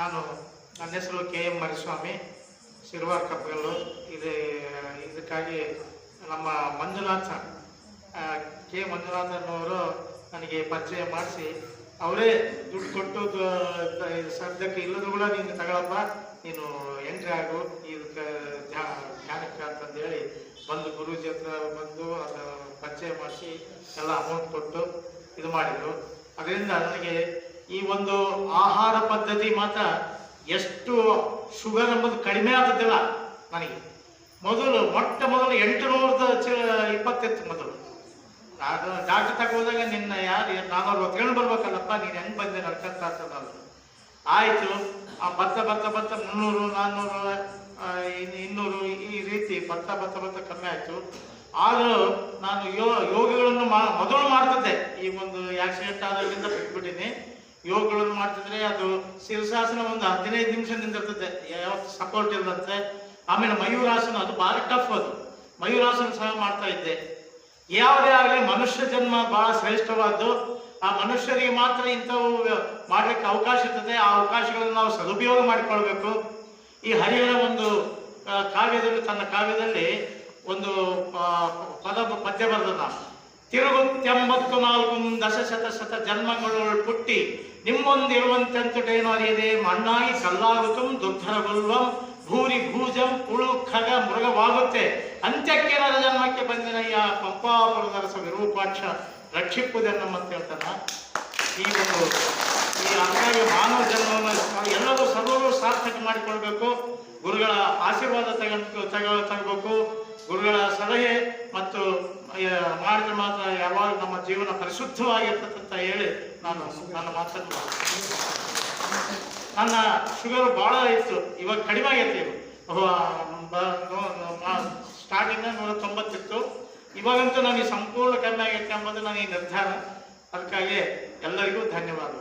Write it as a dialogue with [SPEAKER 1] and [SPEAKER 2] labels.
[SPEAKER 1] ನಾನು ನನ್ನ ಹೆಸರು ಕೆ ಎಂ ಮರಿಸ್ವಾಮಿ, ಶಿರ್ವಾರ್ ಕಪ್ಪಗಲ್ಲು. ಇದು, ಇದಕ್ಕಾಗಿ ನಮ್ಮ ಮಂಜುನಾಥ್ ಕೆ ಮಂಜುನಾಥ್ ಅನ್ನೋರು ನನಗೆ ಪರಿಚಯ ಮಾಡಿಸಿ, ಅವರೇ ದುಡ್ಡು ಕೊಟ್ಟು ಸದ್ಯಕ್ಕೆ ಇಲ್ಲದ್ರು ಕೂಡ ನೀನು ತಗೊಳಪ್ಪ. ನೀನು ಎಂಟ್ರಿ ಆಗು. ಇದಕ್ಕೆ ಧ್ಯಾನಕ್ಕೆ ಅಂತಂದೇಳಿ ಬಂದು ಗುರೂಜಿ ಹತ್ರ ಬಂದು ಅದು ಪರಿಚಯ ಮಾಡಿಸಿ, ಎಲ್ಲ ಅಮೌಂಟ್ ಕೊಟ್ಟು ಇದು ಮಾಡಿದರು. ಅದರಿಂದ ನನಗೆ ಈ ಒಂದು ಆಹಾರ ಪದ್ಧತಿ ಮಾತ್ರ ಎಷ್ಟು ಶುಗರ್ ಎಂಬುದು ಕಡಿಮೆ ಆದದ್ದಿಲ್ಲ ನನಗೆ. ಮೊದಲು, ಮೊಟ್ಟ ಮೊದಲು ಎಂಟು ನೂರದ ಚ ಇಪ್ಪತ್ತಿತ್ತು ಮೊದಲು. ನಾನು ಡಾಕ್ಟರ್ ತಗೋದಾಗ ನಿನ್ನ ಯಾರು ನಾನವ್ರು ಹೊತ್ಕೊಂಡು ಬರ್ಬೇಕಲ್ಲಪ್ಪ, ನೀನು ಹೆಂಗೆ ಬಂದೆ ನಡ್ಕೊಂತ ಅಂತಂದ್ರು ಆಯಿತು, ಆ ಭತ್ತ ಭತ್ತ ಭತ್ತ ಮುನ್ನೂರು ನಾನ್ನೂರು ಇನ್ನೂರು, ಈ ರೀತಿ ಭತ್ತ ಭತ್ತ ಭತ್ತ ಕಮ್ಮಿ ಆಯಿತು. ಆದರೂ ನಾನು ಯೋ, ಯೋಗಗಳನ್ನು ಮಾ, ಮೊದಲು ಮಾಡ್ತಿದ್ದೆ. ಈ ಒಂದು ಆಕ್ಸಿಡೆಂಟ್ ಆದ್ರಿಂದ ಬಿಟ್ಬಿಟ್ಟಿನಿ ಯೋಗಗಳನ್ನು ಮಾಡ್ತಿದ್ರೆ ಅದು ಶಿರಸಾಸನ ಒಂದು ಹದಿನೈದು ನಿಮಿಷ ನಿಂದಿರ್ತದೆ ಯಾವತ್ತು ಸಪೋರ್ಟ್ ಇರ್ತದೆ ಆಮೇಲೆ ಮಯೂರಾಸನ, ಅದು ಭಾರಿ ಟಫ್ ಅದು. ಮಯೂರಾಸನ ಸಹ ಮಾಡ್ತಾ ಇದ್ದೆ. ಯಾವುದೇ ಆಗಲಿ ಮನುಷ್ಯ ಜನ್ಮ ಬಹಳ ಶ್ರೇಷ್ಠವಾದ್ದು. ಆ ಮನುಷ್ಯರಿಗೆ ಮಾತ್ರ ಇಂಥವು ಮಾಡಲಿಕ್ಕೆ ಅವಕಾಶ ಇರ್ತದೆ. ಆ ಅವಕಾಶಗಳನ್ನು ನಾವು ಸದುಪಯೋಗ ಮಾಡಿಕೊಳ್ಬೇಕು. ಈ ಹರಿಹರ ಒಂದು ಕಾವ್ಯದಲ್ಲಿ, ತನ್ನ ಕಾವ್ಯದಲ್ಲಿ ಒಂದು ಪದ, ಪದ್ಯ ಬರೆದ ತಿರುಗುತ್ತೆಂಬತ್ತು ನಾಲ್ಕು ದಶ ಶತ ಜನ್ಮಗಳು ಪುಟ್ಟಿ ನಿಮ್ಮೊಂದಿರುವಂತೆಂತುಟೇನೋ ಅರಿಯದೆ ಮಣ್ಣಾಗಿ ಕಲ್ಲಾಗುತ್ತಂ ದುರ್ಧರಗೊಲ್ವಂ ಭೂರಿ ಭೂಜಂ ಉಳು ಖಗ ಮೃಗವಾಗುತ್ತೆ. ಅಂತ್ಯಕ್ಕೆ ನರ ಜನ್ಮಕ್ಕೆ ಬಂದಿನಯ್ಯ ಪಂಪಾಪುರದರಸ ವಿರೂಪಾಕ್ಷ ರಕ್ಷಿಪ್ಪುದೆ ಅಂತ ಹೇಳ್ತಾನ ಈ ಒಂದು ಈ ಹಾಗಾಗಿ ಮಾನವ ಜನ್ಮವನ್ನು ಎಲ್ಲರೂ ಸರ್ವರು ಸಾರ್ಥಕ ಮಾಡಿಕೊಳ್ಬೇಕು. ಗುರುಗಳ ಆಶೀರ್ವಾದ ತಗೊಂಡು ತಗೋ ತಗೋಬೇಕು ಗುರುಗಳ ಸಲಹೆ ಮತ್ತು ಮಾಡಿದ್ರೆ ಮಾತ್ರ ಯಾವಾಗ ನಮ್ಮ ಜೀವನ ಪರಿಶುದ್ಧವಾಗಿರ್ತದಂತ ಹೇಳಿ ನಾನು ನನ್ನ ಮಾತನ್ನು ನನ್ನ ಶುಗರ್ ಭಾಳ ಇತ್ತು, ಇವಾಗ ಕಡಿಮೆ ಆಗೈತೆ ಸ್ಟಾರ್ಟಿಂಗ್ ನೂರ ತೊಂಬತ್ತಿತ್ತು. ಇವಾಗಂತೂ ನನಗೆ ಸಂಪೂರ್ಣ ಕಮ್ಮಿ ಆಗೈತೆ ಎಂಬುದು ನನಗೆ ನಿರ್ಧಾರ. ಅದಕ್ಕಾಗಿ ಎಲ್ಲರಿಗೂ ಧನ್ಯವಾದಗಳು.